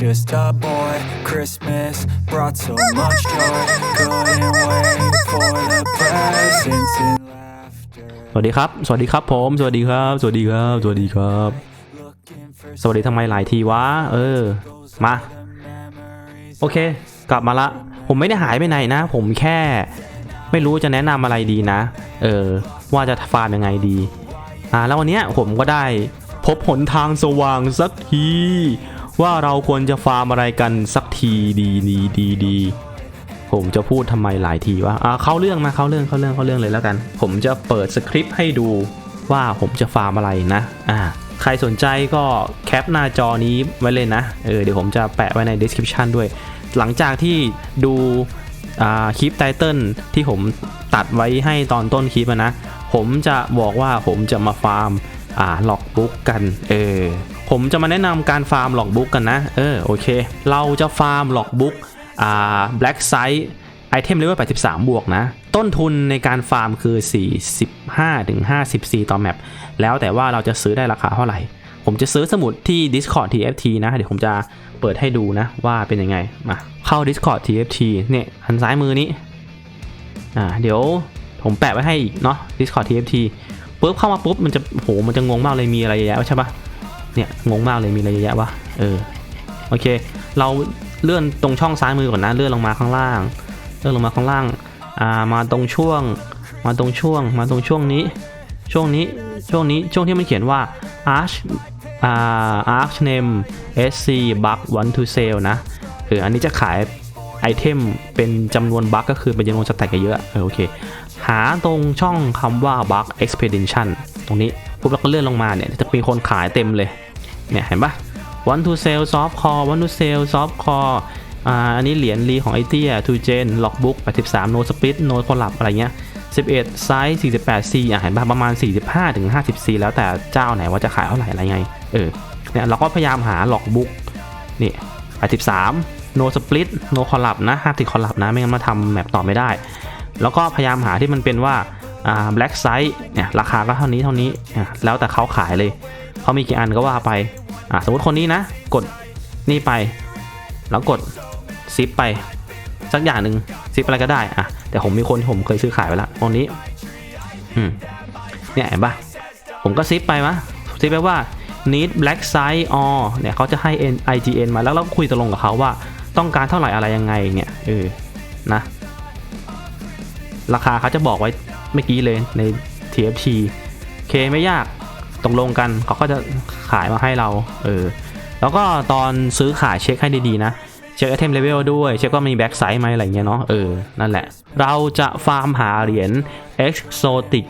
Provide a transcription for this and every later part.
was just a boy. Christmas brought so much joy. Couldn't wait for the presents and laughter. สวัสดีครับ สวัสดีครับผม สวัสดีครับ สวัสดีครับ สวัสดีครับ Looking for สวัสดีทำไมหลายทีวะ เออ มา memories. โอเค กลับมาละ ผมไม่ได้หายไปไหนนะ ผมแค่ ไม่รู้จะแนะนำอะไรดีนะ เออ ว่าจะฟาร์มยังไงดี อ่า แล้ววันเนี้ยผมก็ได้พบหนทางสว่างสักที ว่าเราควรจะฟาร์มอะไรกันสักทีดีดีดีดีผมจะพูดทำไมหลายทีว่าอ่าเข้าเรื่องมาเข้าเรื่องเข้าเรื่องเข้าเรื่องเลยแล้วกัน ผมจะเปิดสคริปต์ให้ดูว่าผมจะฟาร์มอะไรนะอ่าใครสนใจก็แคปหน้าจอนี้ไว้เลยนะเออเดี๋ยวผมจะแปะไว้ใน description ด้วย หลังจากที่ดูคลิปไตเติลที่ผมตัดไว้ให้ตอนต้นคลิปนะ ผมจะบอกว่าผมจะมาฟาร์มอ่าล็อกบุ๊กกัน เออ ผมจะมาแนะนำการฟาร์มหลอกบุ๊กกันนะ เออโอเค เราจะฟาร์มหลอกบุ๊กอ่า black site ไอเทมเลเวล83 บวกนะ ต้นทุนในการฟาร์มคือ 45ถึง54 ต่อแมปแล้วแต่ว่าเราจะซื้อได้ราคาเท่าไหร่ ผมจะซื้อสมุดที่ Discord TFT นะ เดี๋ยวผมจะเปิดให้ดูนะว่าเป็นยังไง มาเข้า Discord TFT เนี่ยหันซ้ายมือนี้ อ่าเดี๋ยวผมแปะไว้ให้อีกเนาะ Discord TFT ปุ๊บเข้ามาปุ๊บมันจะโหมันจะงงมากเลยมีอะไรเยอะแยะใช่ปะ เนี่ยงงมากเลยมีอะไรเยอะแยะวะเออโอเค เราเลื่อนตรงช่องซ้ายมือก่อนนะเลื่อนลงมาข้างล่าง เลื่อนลงมาข้างล่างอ่ามาตรงช่วง มาตรงช่วง มาตรงช่วงนี้ ช่วงนี้ช่วงนี้ช่วงที่มันเขียนว่า arch อ่า arch name sc bug want to sell นะเอออันนี้จะขายไอเทมเป็นจำนวนบัคก็คือเป็นจำนวนสแต็กเยอะเออโอเค หาตรงช่องคำว่า bug expedition ตรงนี้ปุ๊บแล้วก็เลื่อนลงมาเนี่ยจะมีคนขายเต็มเลย เนี่ยเห็นปะ want to sell soft core want to sell soft core อ่าอันนี้เหรียญรีของไอเทียทูเจนล็อกบุ๊ก83 no split no collab อะไรเงี้ย 11 ไซส์ 48 C อะเห็นปะประมาณ 45ถึง50 C แล้วแต่เจ้าไหนว่าจะขายเท่าไหร่อะไรไง เออ เนี่ยเราก็พยายามหาล็อกบุ๊กนี่83 no split no collab นะห้าติด collab นะ ไม่งั้นมาทำแมปต่อไม่ได้ แล้วก็พยายามหาที่มันเป็นว่าอ่า black size เนี่ยราคาก็เท่านี้เท่านี้ แล้วแต่เขาขายเลย เขามีกี่อันก็ว่าไปอะสมมติคนนี้นะ กดนี่ไป แล้วกดซิปไป สักอย่างหนึ่งซิปอะไรก็ได้อะแต่ผมมีคนที่ผมเคยซื้อขายไปแล้วตรงนี้อืมเนี่ยเห็นปะผมก็ซิปไปมะซิปไปว่า need black size or เนี่ยเขาจะให้ N IGN มาแล้วเราก็คุยตกลงกับเขาว่าต้องการเท่าไหร่อะไรยังไงเนี่ยเออนะราคาเขาจะบอกไว้เมื่อกี้เลยใน TFT เคไม่ยาก ตกลงกันเขาก็จะขายมาให้เรา เออ แล้วก็ตอนซื้อขายเช็คให้ดีๆนะ เช็คไอเทมเลเวลด้วย เช็คว่ามีแบ็กไซด์ไหมอะไรเงี้ยเนาะ เออ นั่นแหละ เราจะฟาร์มหาเหรียญ Exotic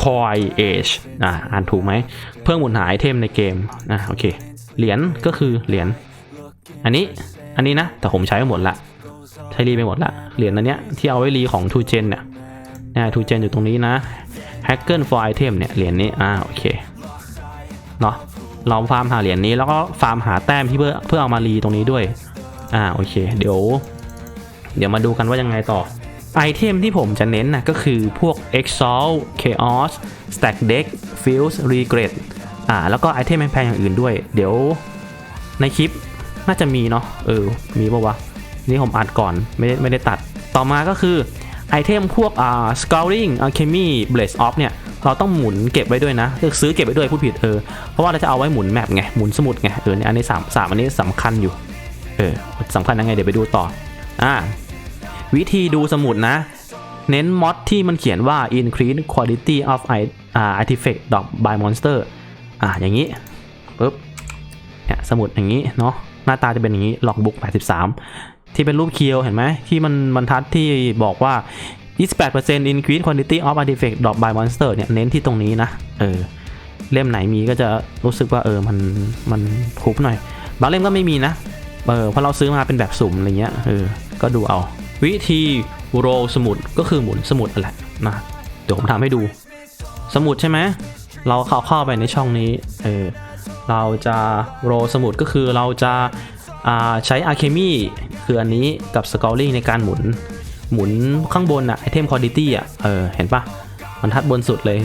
Coin Age อ่าอ่านถูกไหม เพื่อหมุนหาไอเทมในเกม อะโอเค เหรียญก็คือเหรียญ อันนี้ อันนี้นะ แต่ผมใช้ไปหมดละ ใช้รีไปหมดละ เหรียญอันเนี้ยที่เอาไว้รีของ2 Gen เนี่ยเนี่ย2 Gen อยู่ตรงนี้นะ Hacker for Item เนี่ยเหรียญนี้อ่าโอเคเนาะเราฟาร์มหาเหรียญนี้แล้วก็ฟาร์มหาแต้มที่เพื่อเพื่อเอามารีตรงนี้ด้วย อ่าโอเค เดี๋ยว เดี๋ยวมาดูกันว่ายังไงต่อไอเทมที่ผมจะเน้นนะก็คือพวก Exalt Chaos Stack Deck Fuse Regret อ่าแล้วก็ไอเทมแพงๆอย่างอื่นด้วย เดี๋ยวในคลิปน่าจะมีเนาะเออมีปะวะนี่ผมอัดก่อนไม่ได้ไม่ได้ตัดต่อมาก็คือ ไอเทมพวกอ่า Scouring Alchemy Blaze Off เนี่ยเราต้องหมุนเก็บไว้ด้วยนะคือซื้อเก็บไว้ด้วยพูดผิดเออเพราะว่าเราจะเอาไว้หมุนแมปไงหมุนสมุดไงเออเนี่ยอันนี้สามสามอันนี้สำคัญอยู่เออสำคัญยังไงเดี๋ยวไปดูต่ออ่าวิธีดูสมุดนะ เน้นมอดที่มันเขียนว่า increase quality of i- artifact dot by monster อ่าอย่างนี้ปุ๊บเนี่ยสมุดอย่างนี้เนาะหน้าตาจะเป็นอย่างนี้ logbook 83 ที่เป็นรูปเคียวเห็นไหมที่มันบรรทัดที่บอกว่า 28% increase quantity of artifact drop by monster เนี่ยเน้นที่ตรงนี้นะ เออ เล่มไหนมีก็จะรู้สึกว่าเออมันมันคุ้มหน่อย บางเล่มก็ไม่มีนะ เออเพราะเราซื้อมาเป็นแบบสุ่มอะไรเงี้ยเออ ก็ดูเอา วิธีโรสมุดก็คือหมุนสมุดนั่นแหละนะเดี๋ยวผมทำให้ดู สมุดใช่ไหมเราเข้าเข้าไปในช่องนี้ เออเราจะโรสมุดก็คือเราจะ ใช้ Alchemy คืออันนี้กับ Scoring ในการหมุน หมุนข้างบนอะไอเทม quality อะเออเห็นปะมันทัดบนสุดเลย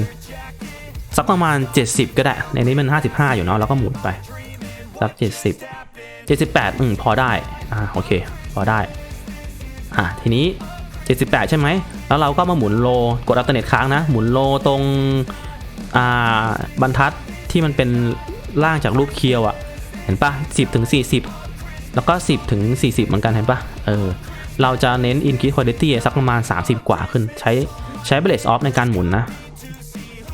สักประมาณ 70 ก็ได้ ในนี้มัน 55 อยู่เนาะแล้วก็หมุนไป สัก 70 78 อืมพอได้อ่าโอเค พอได้อ่าทีนี้ 78 ใช่ไหม แล้วเราก็มาหมุนโลกดอัลเทอร์เนทค้างนะ หมุนโลตรงอ่าบรรทัดที่มันเป็นล่างจากรูปเคียวอะเห็นปะ10ถึง40 แล้วก็ 10 ถึง 40 เหมือนกันเห็นปะเออ เราจะเน้น increase quality สักประมาณ 30 กว่าขึ้น ใช้ใช้ balance off ในการหมุนนะ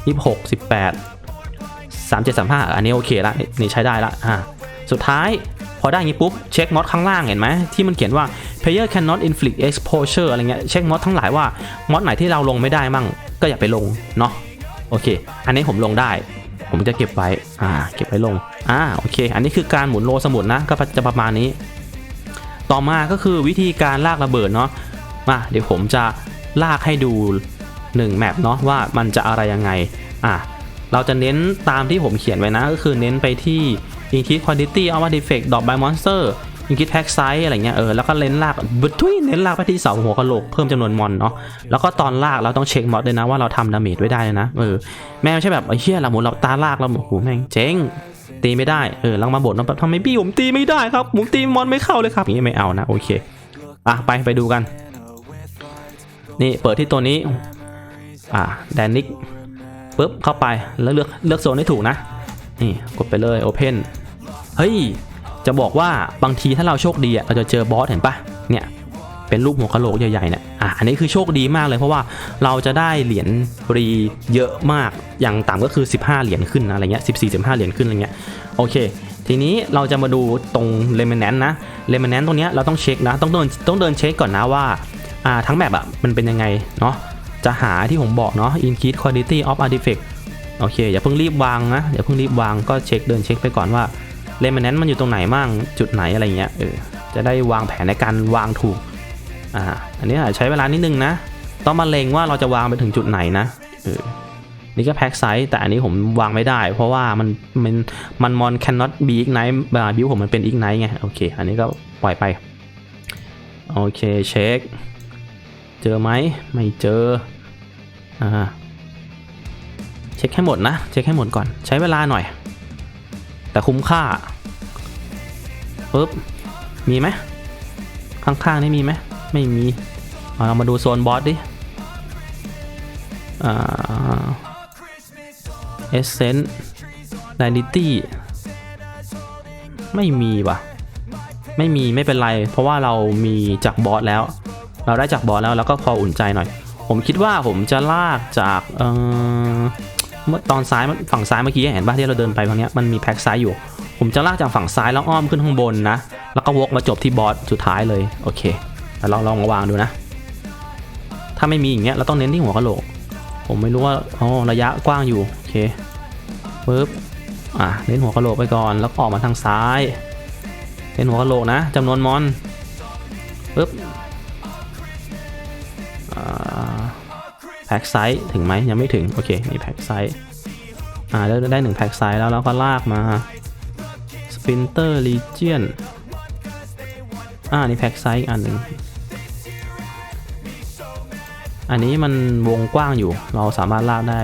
26 18 37 35 อันนี้โอเคละ นี่นี่ใช้ได้ละอ่าสุดท้ายพอได้อย่างนี้ปุ๊บ เช็คมอดข้างล่างเห็นไหมที่มันเขียนว่า player cannot inflict exposure อะไรเงี้ยเช็คมอดทั้งหลายว่ามอดไหนที่เราลงไม่ได้มั่ง ก็อย่าไปลงเนาะโอเค อันนี้ผมลงได้ ผมจะเก็บไว้ อ่า เก็บไว้ลง อ่า โอเค อันนี้คือการหมุนโลสมุดนะ ก็จะประมาณนี้ ต่อมาก็คือวิธีการลากระเบิดเนาะ มาเดี๋ยวผมจะลากให้ดู1แมปเนาะว่ามันจะอะไรยังไง อ่าเราจะเน้นตามที่ผมเขียนไว้นะ ก็คือเน้นไปที่ increase quantity of artifact drop by monster increase pack size อะไรเงี้ยเออแล้วก็เน้นลากบึดทุยเน้นลากไปที่เสาหัวกะโหลกเพิ่มจำนวนมอนเนาะแล้วก็ตอนลากเราต้องเช็คมอดด้วยนะว่าเราทำดาเมจไว้ได้เลยนะเออแม่ไม่ใช่แบบไอ้เหี้ยเราหมุนเราตาลากเราโอ้โหแม่งเจ๊งตีไม่ได้เออลังมาบ่นว่าแบบทำไมพี่ผมตีไม่ได้ครับผมตีมอนไม่เข้าเลยครับอย่างนี้ไม่เอานะโอเคอะไปไปดูกัน นี่เปิดที่ตัวนี้อ่าแดนนิกปุ๊บเข้าไปแล้วเลือกเลือกโซนให้ถูกนะนี่กดไปเลย Open เฮ้ย จะบอกว่าบางทีถ้าเราโชคดีอะเราจะเจอบอสเห็นปะเนี่ยเป็นรูปหัวกะโหลกใหญ่ๆเนี่ยอะอันนี้คือโชคดีมากเลยเพราะว่าเราจะได้เหรียญรีเยอะมาก อย่างต่ำก็คือ 15 เหรียญขึ้นอะไรเงี้ย14 15 เหรียญขึ้นอะไรเงี้ยโอเค ทีนี้เราจะมาดูตรงเลม n นนนะเลม n นนตรงเนี้ยเราต้องเช็คนะต้องเดินต้องเดินเช็คก่อนนะว่าอ่าทั้งแบบอะมันเป็นยังไงเนาะจะหาที่ผมบอกเนาะ increase quality of artifact โอเคอย่าเพิ่งรีบวางนะอย่าเพิ่งรีบวางก็เช็คเดินเช็คไปก่อนว่า เลม n นนมันอยู่ตรงไหนมั่งจุดไหนอะไรเงี้ยเออจะได้วางแผนในการวางถูกอ่าอันนี้อาจจะใช้เวลานิดนึงนะ ต้องมาเลงว่าเราจะวางไปถึงจุดไหนนะเออนี่ก็แพ็กไซส์แต่อันนี้ผมวางไม่ได้ เพราะว่ามันมันมันมอน cannot be ignite บิวผมมันเป็น ignite ไงโอเค อันนี้ก็ปล่อยไปโอเคเช็คเจอไหมไม่เจออ่าเช็คให้หมดนะ เช็คให้หมดก่อนใช้เวลาหน่อย แต่คุ้มค่าปึ๊บมีไหมข้างๆนี่มีไหมไม่มีเอาเรามาดูโซนบอสดิเอเซนต์ไดนิตี้ไม่มีว่ะ ไม่มีไม่เป็นไร เพราะว่าเรามีจากบอสแล้ว เราได้จากบอสแล้วแล้วก็พออุ่นใจหน่อย ผมคิดว่าผมจะลากจากเอ่อ เมื่อตอนซ้ายฝั่งซ้ายเมื่อกี้เห็นป่ะที่เราเดินไปตรงนี้มันมีแพ็กซ้ายอยู่ ผมจะลากจากฝั่งซ้ายแล้วอ้อมขึ้นข้างบนนะ แล้วก็วกมาจบที่บอสสุดท้ายเลยโอเคแต่ลองลองมาวางดูนะ ถ้าไม่มีอย่างเงี้ยเราต้องเน้นที่หัวกะโหลก ผมไม่รู้ว่าอ๋อระยะกว้างอยู่โอเคปึ๊บอะเน้นหัวกะโหลกไปก่อนแล้วออกมาทางซ้ายเน้นหัวกะโหลกนะจำนวนมอน พ็กไซส์ถึงไหมยังไม่ถึง โอเค มีแพ็กไซส์อ่าได้ได้หนึ่งแพ็กไซส์แล้วแล้วก็ลากมาสปินเตอร์ลีเจียนอ่านี่แพ็กไซส์อีกอันหนึ่งอันนี้มันวงกว้างอยู่ เราสามารถลากได้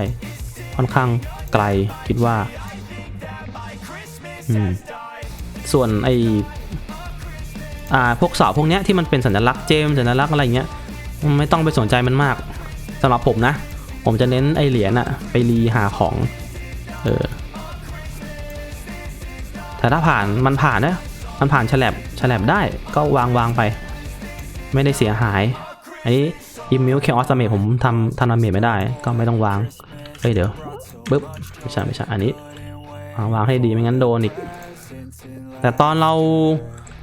ค่อนข้างไกลคิดว่าอืมส่วนไออ่าพวกเสาพวกเนี้ยที่มันเป็นสัญลักษณ์เจมส์สัญลักษณ์อะไรเงี้ยไม่ต้องไปสนใจมันมาก สำหรับผมนะ ผมจะเน้นไอเหรียญอะไปรีหาของ เออ แต่ถ้าผ่านมันผ่านนะ มันผ่านฉลับฉลับได้ก็วางวางไป ไม่ได้เสียหาย อันนี้อิมมิวเคออสเมทผมทำทำดาเมจไม่ได้ ก็ไม่ต้องวาง เฮ้ยเดี๋ยวปึ๊บไม่ใช่ไม่ใช่อันนี้วางวางให้ดีไม่งั้นโดนอีก แต่ตอนเรา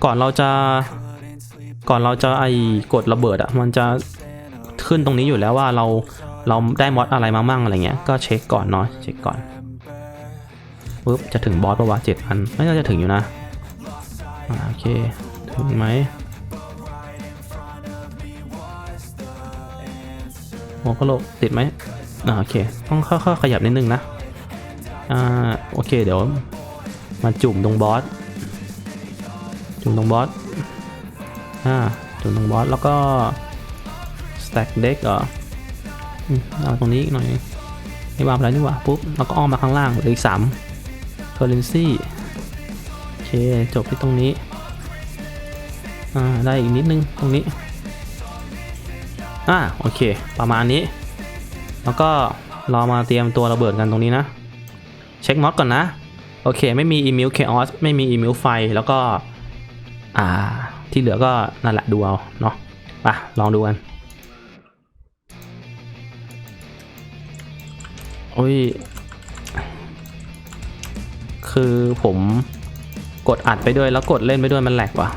ก่อนเราจะก่อนเราจะไอกดระเบิดอะมันจะ ขึ้นตรงนี้อยู่แล้วว่าเราเราได้มอดอะไรมามั่งอะไรเงี้ยก็เช็คก่อนเนาะเช็คก่อนปึ๊บจะถึงบอสปะวะเจ็ดพันไม่น่าจะถึงอยู่นะโอเคถึงไหมหัวกะโหลกติดไหมอ่าโอเค ต้องค่อยๆขยับนิดนึงนะอ่าโอเคเดี๋ยวมาจุ่มตรงบอสจุ่มตรงบอสอ่าจุ่มตรงบอสแล้วก็ stack deck เหรออเอาตรงนี้อีกหน่อยนี่วางไปแล้วนี่ว่าปุ๊บแล้วก็อ้อมมาข้างล่างเหลืออีกสาม currency โอเค จบที่ตรงนี้ อ่า ได้อีกนิดนึงตรงนี้ อ่า โอเค ประมาณนี้ แล้วก็เรามาเตรียมตัวระเบิดกันตรงนี้นะ เช็คม็อดก่อนนะ โอเค ไม่มีอีมิลเคออสไม่มีอีมิลไฟ แล้วก็ อ่า ที่เหลือก็นั่นแหละดูเอา เนาะไปลองดูกัน โอ้ย คือผมกดอัดไปด้วยแล้วกดเล่นไปด้วยมันแหลกว่ะ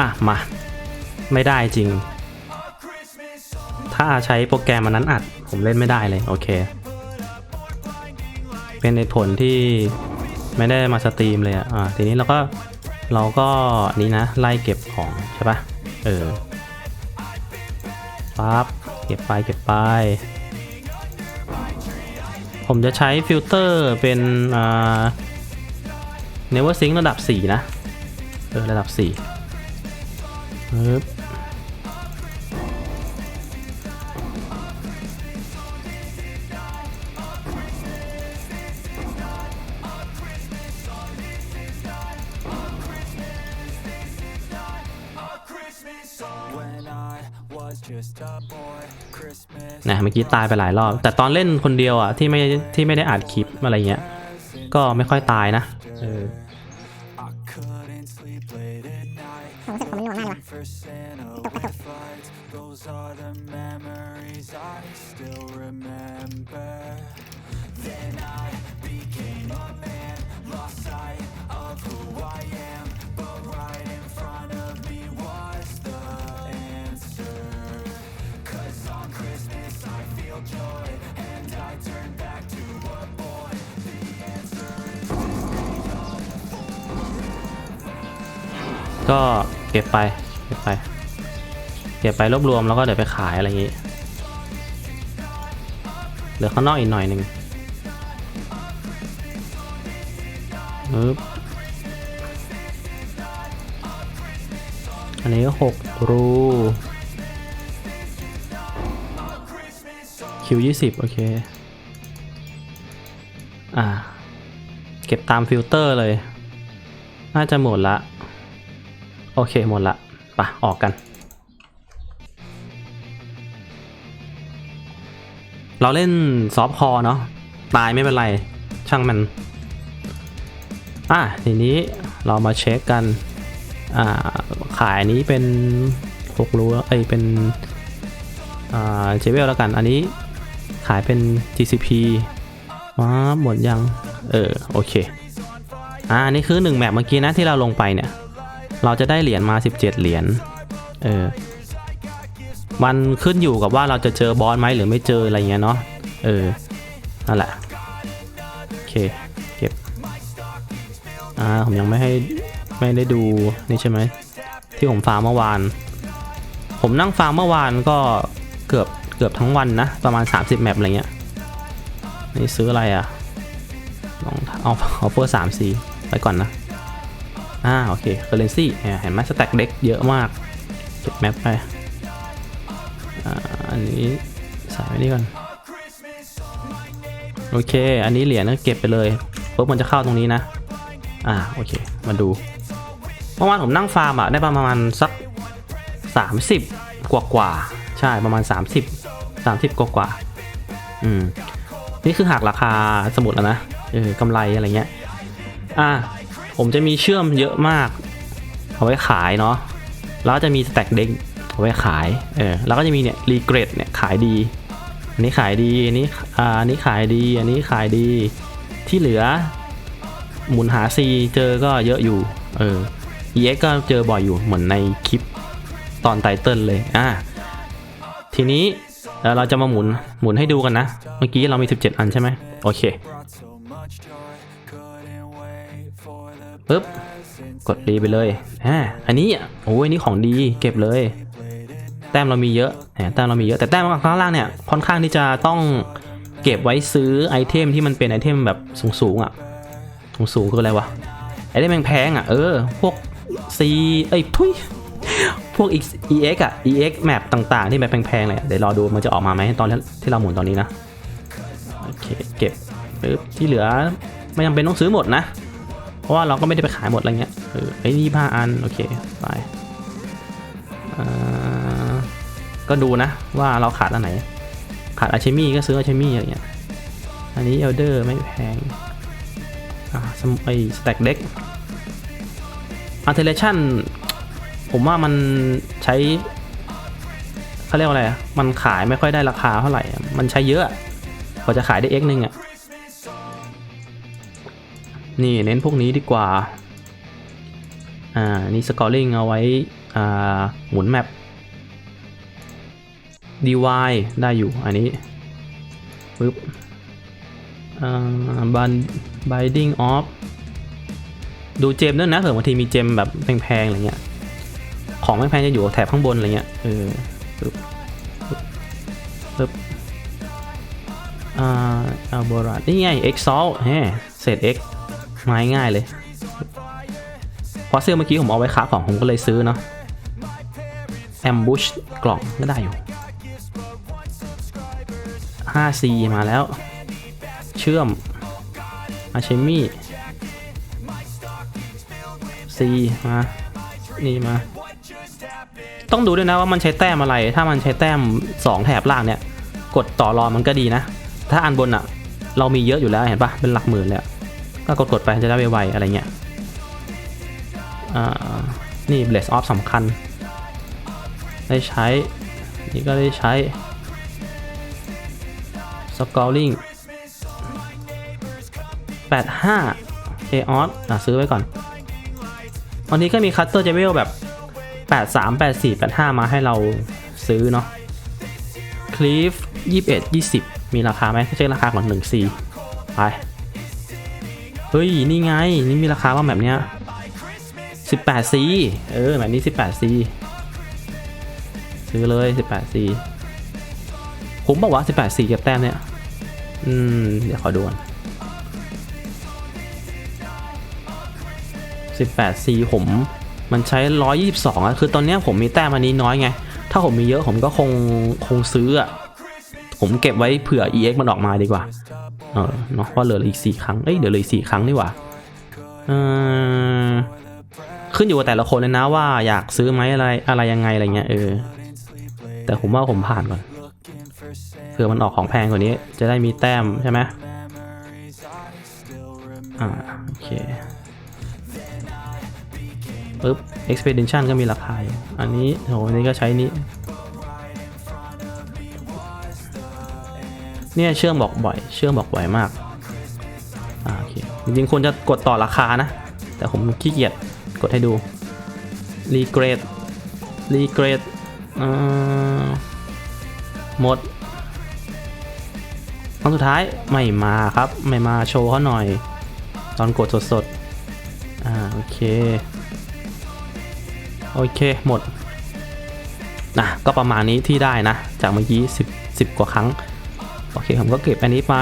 อะมา ไม่ได้จริง ถ้าใช้โปรแกรมมันนั้นอัด ผมเล่นไม่ได้เลยโอเค เป็นในผลที่ไม่ได้มาสตรีมเลยอะอ่าทีนี้เราก็เราก็นี้นะไล่เก็บของใช่ปะเออปั๊บเก็บไปเก็บไป ผมจะใช้ฟิลเตอร์เป็นอ่า Never Sync ระดับ 4 นะ เออ ระดับ 4 Yep. นะเมื่อกี้ตายไปหลายรอบ แต่ตอนเล่นคนเดียวอะที่ไม่ที่ไม่ได้อัดคลิปอะไรเงี้ย ก็ไม่ค่อยตายนะ เออ for Santa with lights. Those are the memories I still remember. Then I became a man, lost sight of who I am. But right in front of me was the answer. Cause on Christmas I feel joy, and I turn back to a boy. The answer is ก็เก็บไปเ ก็บไป เก็บไปรวบรวมแล้วก็เดี๋ยวไปขายอะไรอย่างงี้เหลือข้างนอกอีกหน่อยหนึ่งปึ๊บอันนี้หกรูคิวยี่สิบโอเค อ่า เก็บตามฟิลเตอร์เลย น่าจะหมดละ โอเคหมดละ ปะออกกัน เราเล่นซอฟต์คอร์เนาะตายไม่เป็นไร ช่างมัน อะทีนี้เรามาเช็คกัน อ่า ขายนี้เป็นหกรูเอ้ยเป็น อ่าเจเวลแล้วกัน อันนี้ขายเป็น GCP ว้าหมดยัง เออ โอเค อ่านนี่คือหนึ่งแมปเมื่อกี้นะที่เราลงไปเนี่ย เราจะได้เหรียญมา 17 เหรียญ เออ มันขึ้นอยู่กับว่าเราจะเจอบอสไหมหรือไม่เจออะไรเงี้ยเนาะ เออ นั่นแหละ โอเค เก็บ อ่า ผมยังไม่ให้ ไม่ได้ดูนี่ใช่ไหม ที่ผมฟาร์มเมื่อวาน ผมนั่งฟาร์มเมื่อวานก็เกือบเกือบทั้งวันนะ ประมาณ 30 แมปอะไรเงี้ย นี่ซื้ออะไรอะลองเอาเอาเฟอร์สามสีไปก่อนนะ อ่าโอเคเคอร์เรนซี่เห็นไหมสแต็กเด็กเยอะมาก เก็บแมปไปอ่าอันนี้ใส่ไว้นี่ก่อน โอเค อันนี้เหรียญก็เก็บไปเลยปุ๊บมันจะเข้าตรงนี้นะ อ่าโอเค มาดูเมื่อวานผมนั่งฟาร์มอะได้ประมาณสัก 30 กว่ากว่าใช่ประมาณ 30 30 กว่ากว่าอืมนี่คือหักราคาสมุดแล้วนะเออกำไรอะไรเงี้ย อะ ผมจะมีเชื่อมเยอะมาก เอาไว้ขายเนาะแล้วจะมีสแต็กเด็กเอาไว้ขายเออแล้วก็จะมีเนี่ยรีเกรดเนี่ยขายดี อันนี้ขายดีอันนี้อ่าอันนี้ขายดีอันนี้ขายดีที่เหลือ หมุนหา C เจอก็เยอะอยู่เออ EX ก็เจอบ่อยอยู่เหมือนในคลิปตอนไตเติลเลยอ่าทีนี้เอ่อเราจะมาหมุนหมุนให้ดูกันนะ เมื่อกี้เรามี 17 อันใช่ไหมโอเค ปึ๊บกดรีไปเลยอ่าอันนี้อะโอ้ยนนี้ของดีเก็บเลย แต้มเรามีเยอะแต้มเรามีเยอะแต่แต้มข้างล่างเนี่ยค่อนข้างที่จะต้องเก็บไว้ซื้อไอเทมที่มันเป็นไอเทมแบบสูงๆอะสูงๆคืออะไรวะไอเทมแพงๆอะเออพวก C เอ้ยทุยพวก EX อะ EX map ต่างๆ ที่แบบแพงๆเลยเดี๋ยวรอดูมันจะออกมาไหมตอนที่เราหมุนตอนนี้นะโอเคเก็บปึ๊บที่เหลือไม่จำเป็นต้องซื้อหมดนะ ราะว่าเราก็ไม่ได้ไปขายหมดอะไรเงี้ยเออไอ้นี่ผ้าอันโอเคไปก็ดูนะว่าเราขาดอันไหน ขาดอาชิมี่ก็ซื้ออาชิมี่อะไรเงี้ยอันนี้เอลเดอร์ไม่แพงอ่าสมไอสแต็กเด็กอัลเทเลชันผมว่ามันใช้เขาเรียกว่าอะไร มันขายไม่ค่อยได้ราคาเท่าไหร่ มันใช้เยอะอะกว่าจะขายได้ X หนึ่งอะ นี่เน้นพวกนี้ดีกว่า อ่า นี่สกอร์ลิงเอาไว้ อ่า หมุนแมป DY ได้อยู่อันนี้ปึ๊บอ่าบัน binding off ดูเจมด้วยนะเผื่อบางทีมีเจมแบบแพงๆอะไรเงี้ย ของแพงๆจะอยู่แถบข้างบนอะไรเงี้ย เออปึ๊บปึ๊บอ่าอัลโบรานี่ไง X salt แฮเศษ X มาง่ายเลยพราะเสื้อเมื่อกี้ผมเอาไว้ค้าของผมก็เลยซื้อเนาะ ambush กล่องก็ได้อยู่ 5C มาแล้ว เชื่อมอาเชมี่ C มา นี่มา ต้องดูด้วยนะว่ามันใช้แต้มอะไร ถ้ามันใช้แต้ม 2 แถบล่างเนี่ย กดต่อรอมันก็ดีนะ ถ้าอันบนอะเรามีเยอะอยู่แล้วเห็นปะเป็นหลักหมื่นเลย ก็กดกดๆไปจะได้ไวๆอะไรเงี้ยอ่านี่ Blaze Off สำคัญ ได้ใช้ นี่ก็ได้ใช้ Scoring 85 Chaos อะซื้อไว้ก่อน วันนี้ก็มี Cutter j e w e l แบบ 83 84 85 มาให้เราซื้อเนาะ Cleave 21 20 มีราคาไหมเช็คราคาก่อน1 4ไป เฮ้ย นี่ไง นี่มีราคาว่าแบบเนี้ย 18C เออ แบบนี้ 18C ซื้อเลย 18C ผมบอกว่า 18C เก็บแต้มเนี่ย อืม เดี๋ยวขอดูก่อน 18C ผมมันใช้ 122อะคือตอนเนี้ยผมมีแต้มอันนี้น้อยไง ถ้าผมมีเยอะผมก็คงคงซื้ออะผมเก็บไว้เผื่อ EX มันออกมาดีกว่า เออเนาะเพราะเหลืออีกสี่ครั้งเอ้ยเดี๋ยวเหลืออีกสี่ครั้งนี่หว่าเออขึ้นอยู่กับแต่ละคนเลยนะว่าอยากซื้อไหมอะไรอะไรยังไงอะไรเงี้ยเออแต่ผมว่าผมผ่านก่อนเผื่อมันออกของแพงกว่านี้ จะได้มีแต้มใช่ไหมอ่าโอเคปึ๊บ expedition ก็มีราคาอยู่อันนี้โหอันนี้ก็ใช้นี้ เนี่ยเชื่อมบอกบ่อย เชื่อมบอกบ่อยมากอ่าโอเคจริงๆควรจะกดต่อราคานะ แต่ผมขี้เกียจกดให้ดูรีเกรดรีเกรดหมดครั้งสุดท้ายไม่มาครับ ไม่มาโชว์เขาหน่อย ตอนกดสดๆอ่าโอเค โอเคหมดนะก็ประมาณนี้ที่ได้นะ จากเมื่อกี้10 10 กว่าครั้ง โอเคผมก็เก็บอันนี้ไป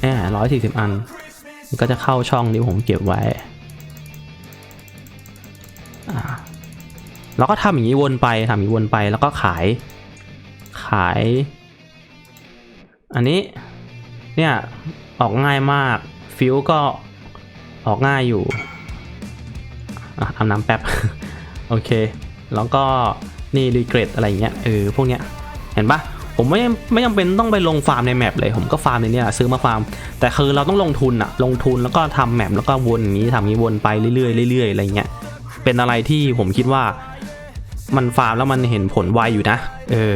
แน่ร้อยสี่สิบอัน มันก็จะเข้าช่องที่ผมเก็บไว้แล้วก็ทำอย่างนี้วนไปทำอย่างนี้วนไปแล้วก็ขาย ขาย อันนี้ เนี่ย ออกง่ายมาก ฟิวก็ออกง่ายอยู่อะทำน้ำแป๊บ โอเค แล้วก็นี่รีเกรดอะไรอย่างเงี้ย เออ พวกเนี้ย เห็นปะ ผมไม่ไม่จำเป็นต้องไปลงฟาร์มในแมปเลย ผมก็ฟาร์มในเนี้ยซื้อมาฟาร์ม แต่คือเราต้องลงทุนอะลงทุนแล้วก็ทำแมปแล้วก็วนอย่างนี้ทำอย่างนี้วนไปเรื่อยๆเรื่อยๆอะไรเงี้ยเป็นอะไรที่ผมคิดว่ามันฟาร์มแล้วมันเห็นผลไวอยู่นะ เออ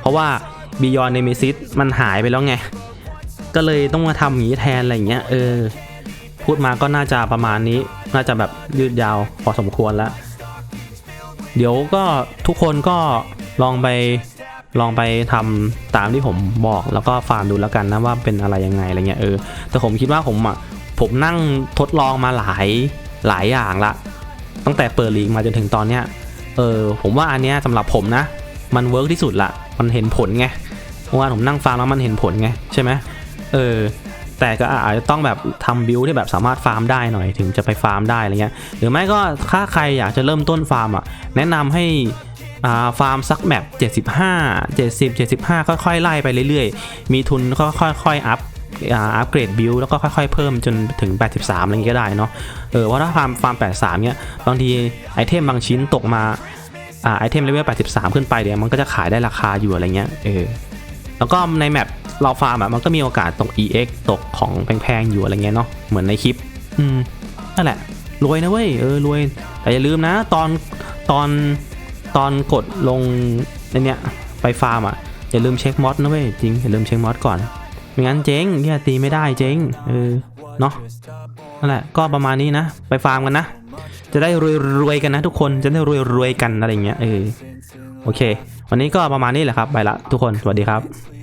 เพราะว่า Beyond Nemesis มันหายไปแล้วไง ก็เลยต้องมาทำอย่างนี้แทนอะไรเงี้ย เออ พูดมาก็น่าจะประมาณนี้ น่าจะแบบยืดยาวพอสมควรแล้ว เดี๋ยวก็ทุกคนก็ลองไป ลองไปทำตามที่ผมบอกแล้วก็ฟาร์มดูแล้วกันนะว่าเป็นอะไรยังไงอะไรเงี้ยเออแต่ผมคิดว่าผมอะผมนั่งทดลองมาหลายหลายอย่างละ ตั้งแต่เปิดลีกมาจนถึงตอนเนี้ยเออผมว่าอันเนี้ยสำหรับผมนะ มันเวิร์กที่สุดละมันเห็นผลไงเพราะว่าผมนั่งฟาร์มแล้วมันเห็นผลไงใช่ไหมเออแต่ก็อาจจะต้องแบบทำบิลที่แบบสามารถฟาร์มได้หน่อยถึงจะไปฟาร์มได้อะไรเงี้ยหรือไม่ก็ถ้าใครอยากจะเริ่มต้นฟาร์มอะแนะนำให้ ฟาร์มสักแมป75 70 75 ค่อยๆ ไล่ไปเรื่อยๆ มีทุนก็ค่อยๆ อัพอัพเกรดบิลแล้วก็ค่อยๆ เพิ่มจนถึง 83 อะไรเงี้ยก็ได้เนาะเออเพราะถ้าฟาร์มฟาร์ม 83 เนี้ยบางทีไอเทมบางชิ้นตกมาอ่าไอเทมเลเวล 83 ขึ้นไปเดี๋ยวมันก็จะขายได้ราคาอยู่อะไรเงี้ยเออแล้วก็ในแมปเราฟาร์มอะมันก็มีโอกาสตก EX ตกของแพงๆ อยู่อะไรเงี้ยเนาะเหมือนในคลิปอืมนั่นแหละรวยนะเว้ยเออรวยแต่อย่าลืมนะ ตอนตอน ตอนกดลงในเนี้ยไปฟาร์มอะอย่าลืมเช็คมอดนะเว้ยจริงอย่าลืมเช็คมอดก่อนไม่งั้นเจ๊งเนี่ยตีไม่ได้เจ๊งเออเนาะนั่นแหละก็ประมาณนี้นะ ไปฟาร์มกันนะ จะได้รวยรวยกันนะทุกคนจะได้รวยรวยกันอะไรเงี้ยเออโอเค วันนี้ก็ประมาณนี้แหละครับ ไปละทุกคนสวัสดีครับ